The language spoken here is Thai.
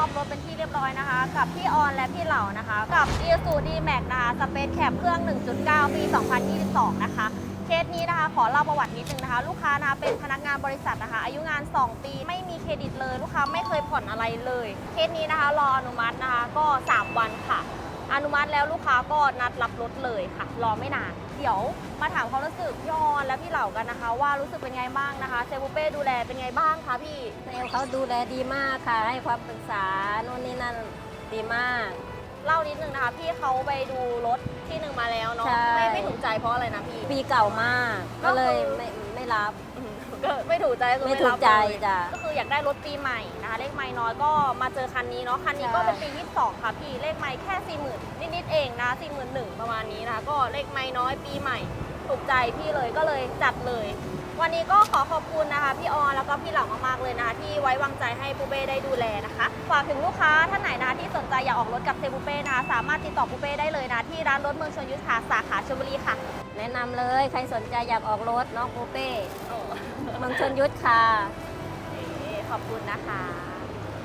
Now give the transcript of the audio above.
อบรถเป็นที่เรียบร้อยนะคะ กับพี่ออนและพี่เหล่านะคะ กับ i s u d m a x นะคะสเปซแคปเครื่อง 1.9 ปี 2022 นะคะ เคสนี้นะคะ ขอเล่าประวัตินิดนึงนะคะ ลูกค้านะคะเป็นพนักงานบริษัทนะคะ อายุงาน 2 ปี ไม่มีเครดิตเลย ลูกค้าไม่เคยผ่อนอะไรเลย เคสนี้นะคะ รออนุมัตินะคะ ก็ 3 วันค่ะ นุมัติแล้วลูกค้าก็นัดรับรถเลยค่ะ รอไม่นาน เดี๋ยวมาถามความรู้สึกพี่ออนและพี่เหล่ากันนะคะ ว่ารู้สึกเป็นไงบ้างนะคะเซบูเป้ดูแลเป็นไงบ้างคะพี่เซลล์เขาดูแลดีมากค่ะ ให้ความปรึกษาโน่นนี่นั่นดีมาก เล่านิดนึงนะคะ พี่เขาไปดูรถที่หนึ่งมาแล้วเนาะใช่ ไม่ไม่ถูกใจเพราะอะไรนะพี่ ปีเก่ามาก ก็ก็เลยคือไม่ไม่รับ อืม ก็ไม่ถูกใจคือไม่ไม่ถูรักบใจเลยจ้ะก็คืออยากได้รถปีใหม่นะคะเลขไม้น้อยก็มาเจอคันนี้เนาะคันนี้ก็ใช่เป็นปี 22 ค่ะพี่เลขไม้แค่ 40,000 นิดๆเองนะ41,000ประมาณนี้นะคะก็เลขไม้น้อยปีใหม่ ถูกใจพี่เลยก็เลยจัดเลย วันนี้ก็ขอขอบคุณนะคะ พี่ออนแล้วก็พี่เหล่ามากๆเลยนะคะที่ไว้วางใจให้ปูเป้ได้ดูแลนะคะฝากถึงลูกค้าท่านไหนนะคะที่สนใจอยากออกรถกับเซบูเป้นะคะสามารถติดต่อปูเป้ได้เลยนะที่ร้านรถเมืองชนยุทธค่ะสาขาชลบุรีค่ะ แนะนำเลยใครสนใจอยากออกรถน้องปูเป้ เมืองชนยุทธค่ะ ขอบคุณนะคะ